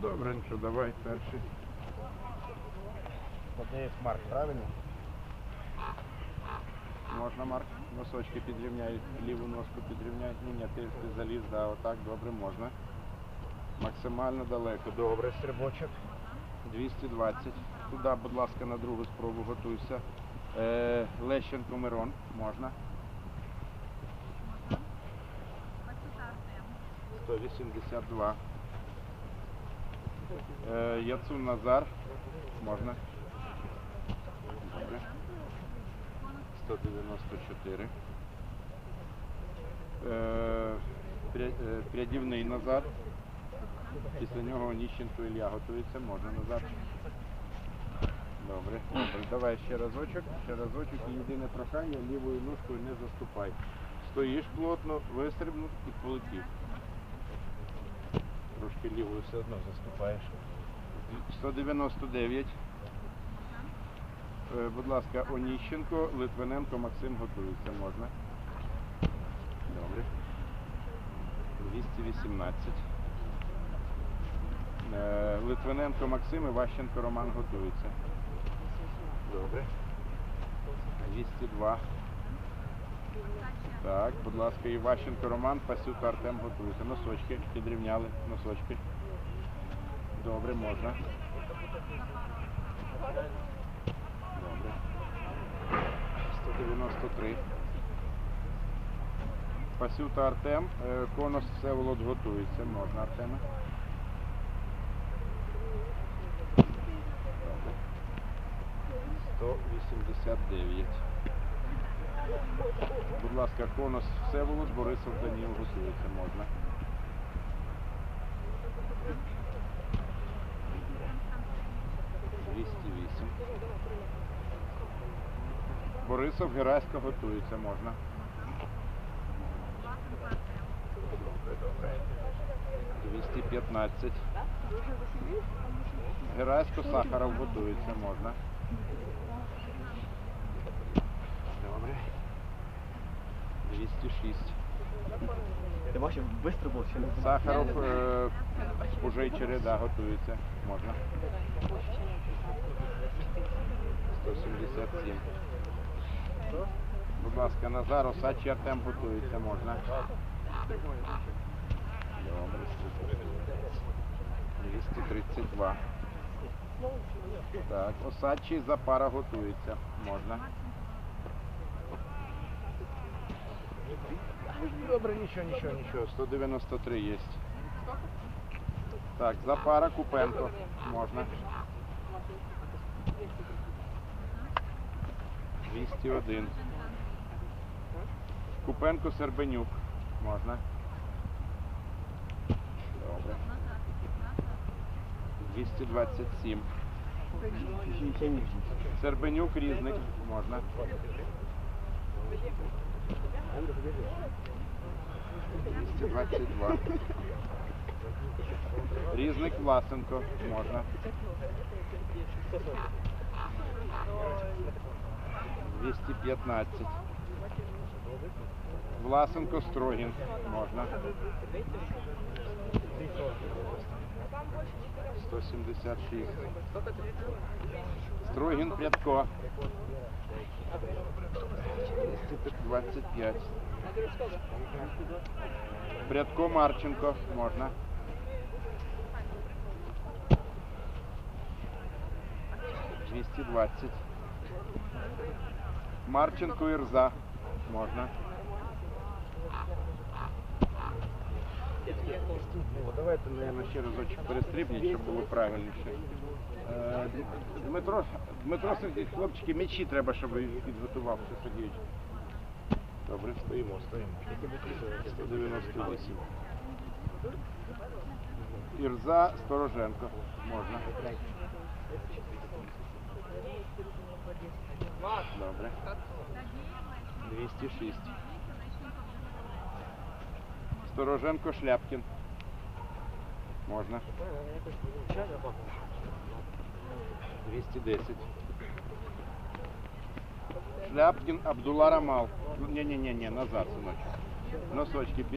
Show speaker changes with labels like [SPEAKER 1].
[SPEAKER 1] Добренько, давай перший.
[SPEAKER 2] Подаєш Марк, правильно?
[SPEAKER 1] Можна, Марк, носочки підрівняй, ліву ножку підрівняй. Ні, ні, ти, ти заліз, да, отак, добре, можна. Максимально далеко.
[SPEAKER 2] Добре, стрибочок.
[SPEAKER 1] 220. Туди, будь ласка, на другу спробу готуйся. Е, Лещенко Мирон, можна. 182. Е, Яцун Назар, можна. Добре. 194. Е, е, Прядівний Назар. Після нього Оніщенко Ілля готується, можна назад. Добре, добре. Давай ще разочок, ще разочок. І єдине прохання, лівою ножкою не заступай. Стоїш плотно, вистрибнув і полетів. Трошки лівою все одно заступаєш. 199. Е, Будь ласка, Оніщенко, Литвиненко, Максим готується, можна. Добре. 218. Е, Литвиненко Максим і Ващенко Роман готується. Добре. 202. Так, будь ласка, Іващенко Роман, Пасюк Артем готується. Носочки підрівняли, носочки. Добре, можна. Добре. 193. Пасюта Артем, е, Конос Всеволод готується. Можна Артема. Добре. 189. Будь ласка, Конос Всеволод, Борисов Даніл готується, можна. Двісті. Борисов Герасько готується, можна. Добре. 215. Герасько Сахаров готується, можна. Добре. 206.
[SPEAKER 2] Ти бачив, швидко був чи не?
[SPEAKER 1] Сахаров е, уже й череда готується, можна. 177. Будь ласка, Назар, Осадчий Артем готується, можна. Добре. 232. Так, Осадчий за пара готується, можна. Добре, нічого, нічого, нічого. 193 є. Так, за пара Купенко. Можна. 201. Купенко Сербенюк. Можна. Добре. 227. Сербенюк різник. Можна. 222. Різник Власенко. Можна. 215. Власенко Строгін. Можна. 176. Строгін Прядко. 225. Прядко Марченко. Можна. 220. Марченко Ірза. Можна. О, Давайте, наверное, ще разочок перестрибніть, щоб було правильніше. Е, Дмитро, Дмитро хлопчики, м'ячі треба, щоб він підготувався, Сергійович. Добре, стоїмо, стоїмо. 198. Ірза Стороженко. Можна. Добре. 206. Стороженко Шляпкін. Можна. 210. Шляпкін Абдулла Рамал. Не-не-не, назад, сыночек. Носочки